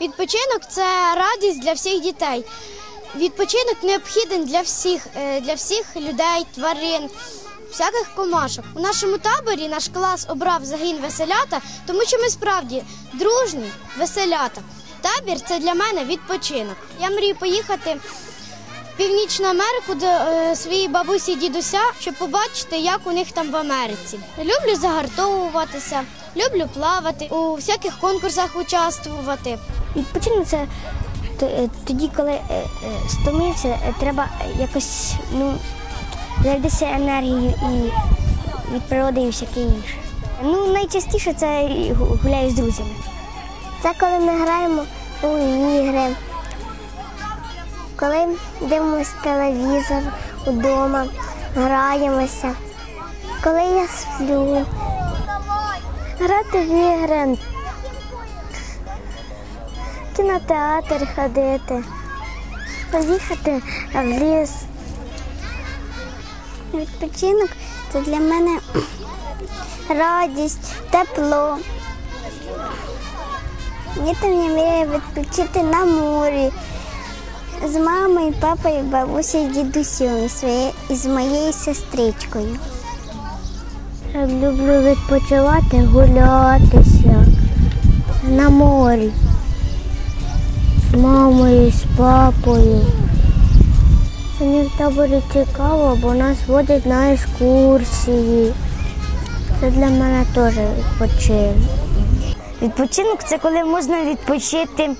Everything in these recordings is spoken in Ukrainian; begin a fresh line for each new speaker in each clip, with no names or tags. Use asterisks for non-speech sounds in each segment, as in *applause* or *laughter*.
Відпочинок це радість для всіх дітей. Відпочинок необхідний для всіх, е, для всіх людей, тварин, всяких комашок. У нашому таборі наш клас обрав загін веселята, тому що ми справді дружні веселята. Табір це для мене відпочинок. Я мрію поїхати в Північну Америку до е, своєї бабусі і дідуся, щоб побачити, як у них там в Америці. Люблю загартовуватися, люблю плавати, у всяких конкурсах участвувати.
Відпочинок це е, тоді, коли е, е, стомився, треба якось ну, зарядитися енергією і від природи і всяке інше. Ну, найчастіше це гуляю з друзями. Це коли ми граємо у ігри, коли дивимося телевізор вдома, граємося, коли я сплю, грати в ігри. Кінотеатр ходити, поїхати в ліс. Відпочинок це для мене *clears throat* радість, тепло. Літом я мрію відпочити на морі з мамою, папою, бабусею, дідусем і з моєю сестричкою. Я люблю відпочивати, гулятися на морі з мамою, з папою. Мені в таборі цікаво, бо нас водять на екскурсії. Це для мене теж відпочинок.
Відпочинок це коли можна відпочити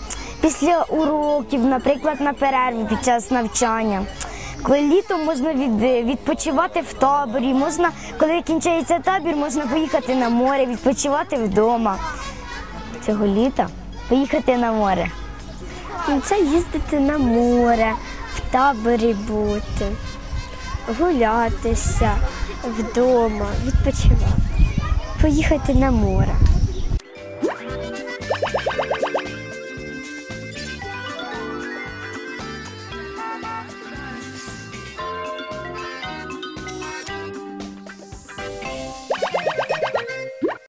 після уроків, наприклад, на перерві під час навчання. Коли літом можна від, відпочивати в таборі, можна, коли кінчається табір, можна поїхати на море, відпочивати вдома. Цього літа поїхати на море.
Ну, Це їздити на море, в таборі бути, гулятися вдома, відпочивати, поїхати на море.